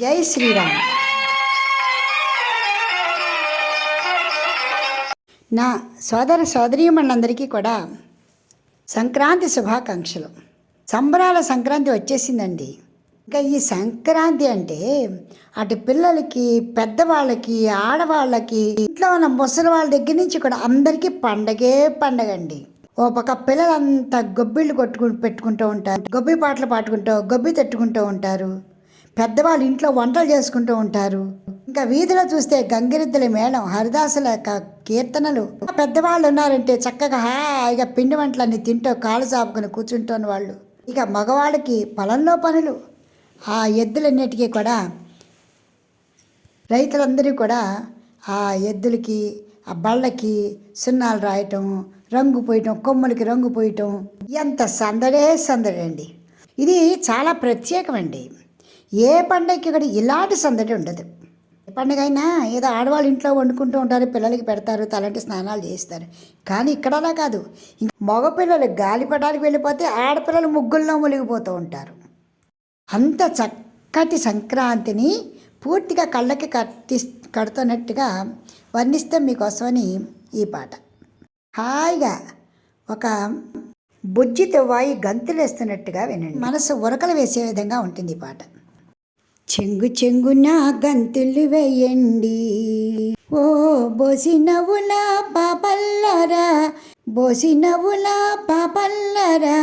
జై శ్రీరామ్. నా సోదర సోదరీమణులందరికీ కూడా సంక్రాంతి శుభాకాంక్షలు. సంబరాల సంక్రాంతి వచ్చేసిందండి. ఇంకా ఈ సంక్రాంతి అంటే అటు పిల్లలకి పెద్దవాళ్ళకి ఆడవాళ్ళకి ఇంట్లో ఉన్న ముసలి వాళ్ళ దగ్గర నుంచి కూడా అందరికీ పండగే పండగ అండి ఓ పక్క పిల్లలంతా గొబ్బిళ్ళు కొట్టుకు పెట్టుకుంటూ ఉంటారు గొబ్బి పాటలు పాడుకుంటూ గొబ్బి తట్టుకుంటూ ఉంటారు. పెద్దవాళ్ళు ఇంట్లో వంటలు చేసుకుంటూ ఉంటారు. ఇంకా వీధిలో చూస్తే గంగిరెద్దుల మేళం హరిదాసుల యొక్క కీర్తనలు. పెద్దవాళ్ళు ఉన్నారంటే చక్కగా హాయిగా పిండి వంటలన్నీ తింటూ కాళ్ళు చాపుకుని కూర్చుంటోని వాళ్ళు. ఇక మగవాళ్ళకి పొలంలో పనులు. ఆ ఎద్దులన్నిటికీ కూడా రైతులందరూ కూడా ఆ ఎద్దులకి ఆ బళ్ళకి సున్నాలు రాయటం రంగు పోయటం కొమ్మలకి రంగు పోయటం ఎంత సందడే సందడండి. ఇది చాలా ప్రత్యేకమండి. ఏ పండగకి ఇక్కడ ఇలాంటి సందడి ఉండదు. ఏ పండుగ అయినా ఏదో ఆడవాళ్ళు ఇంట్లో వండుకుంటూ ఉంటారు పిల్లలకి పెడతారు తలంటి స్నానాలు చేస్తారు. కానీ ఇక్కడలా కాదు. మగపిల్లలు గాలిపటానికి వెళ్ళిపోతే ఆడపిల్లలు ముగ్గుల్లో మునిగిపోతూ ఉంటారు. అంత చక్కటి సంక్రాంతిని పూర్తిగా కళ్ళకి కట్టి కడుతున్నట్టుగా వర్ణిస్తే మీకోసమని ఈ పాట. హాయిగా ఒక బుజ్జి తెవ్వాయి గంతులేస్తున్నట్టుగా వినండి. మనసు ఉరకలు వేసే విధంగా ఉంటుంది ఈ పాట. చెంగు చెంగున గంతులు వేయండి. ఓ బోసి పాపల్లరా బోసి పాపల్లరా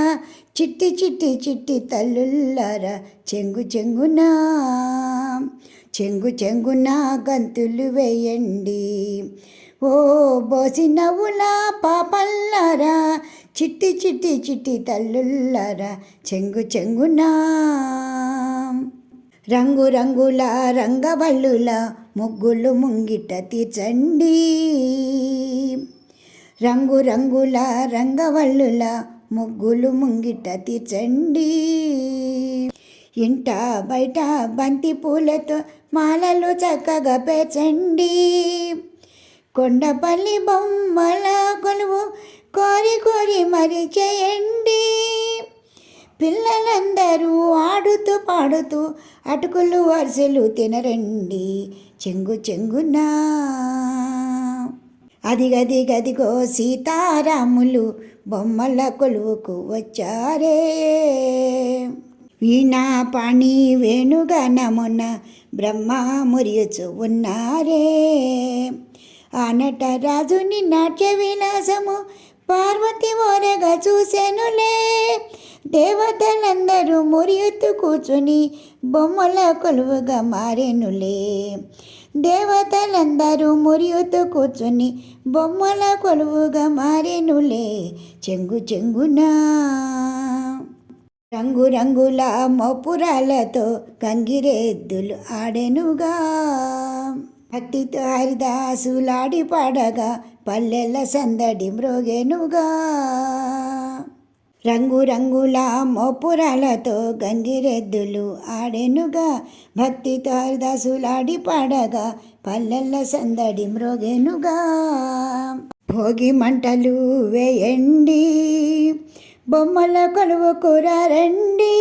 చిట్టి చిట్టి చిట్టి తల్లుల్లరా చెంగు చెంగున చెంగు చెంగున గంతులు వేయండి. ఓ బోసి పాపల్లరా చిట్టి చిట్టి చిట్టి తల్లుల్లరా చెంగు చెంగునా రంగురంగుల రంగవల్లుల ముగ్గులు ముంగిట తీర్చండి. రంగురంగుల రంగవల్లుల ముగ్గులు ముంగిట తీర్చండి. ఇంట బయట బంతి పూలతో మాలలు చక్కగా పేర్చండి. కొండపల్లి బొమ్మల కొలువు కోరి కోరి మరి చేయండి. ఆడుతూ అటుకులు వరుసలు తినరండి. చెంగు చెంగునా. అదిగది గదిగో సీతారాములు బొమ్మల కొలువుకు వచ్చారే. వీణా పాణి వేణుగానమున బ్రహ్మ మురియుచు ఉన్నారే. ఆనట రాజుని నాట్య విలాసము పార్వతి ఓరగా చూసెనులే. దేవతలందరూ మురియుతూ కూర్చుని బొమ్మల కొలువుగా మారెనులే. దేవతలందరూ మురియుతూ కూర్చుని బొమ్మల కొలువుగా మారేనులే. చెంగు చెంగునా రంగురంగుల మోపురాలతో గంగిరెద్దులు ఆడెనుగా. భక్తితో హరిదాసులాడి పాడగా పల్లెల సందడి మ్రోగెనుగా. రంగురంగుల మోపురాలతో గంగిరెద్దులు ఆడెనుగా భక్తితో హరిదాసులాడి పాడగా పల్లెల సందడి మ్రోగెనుగా. భోగి మంటలు వేయండి బొమ్మల కొలువు కూరారండి.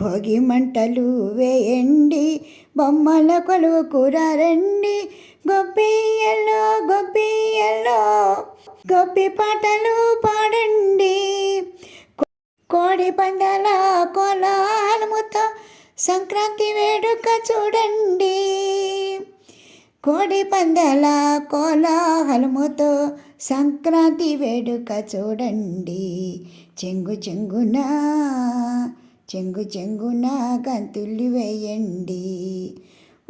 భోగి మంటలు వేయండి బొమ్మల కొలువు కూరారండి. గొబ్బియల్లో గొబ్బియల్లో గొబ్బి పాటలు పాడండి. కోడి పందాల కోలాలముతో సంక్రాంతి వేడుక చూడండి. కోడి పందాల కోలాహలముతో సంక్రాంతి వేడుక చూడండి. చెంగు చెంగున చెంగు చెంగున గంతులు వేయండి.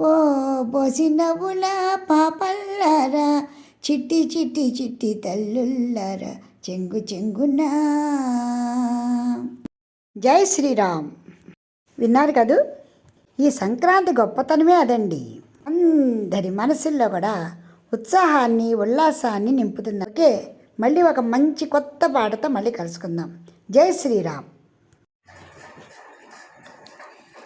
ఓ బోసి నవ్వుల చిట్టి చిట్టి చిట్టి తల్లుల్లరా చెంగు చెంగున. జై శ్రీరామ్. విన్నారు కదూ? ఈ సంక్రాంతి గొప్పతనమే అదండి. అందరి మనసుల్లో కూడా ఉత్సాహాన్ని ఉల్లాసాన్ని నింపుతుంది. ఓకే మళ్ళీ ఒక మంచి కొత్త పాటతో మళ్ళీ కలుసుకుందాం. జై శ్రీరామ్.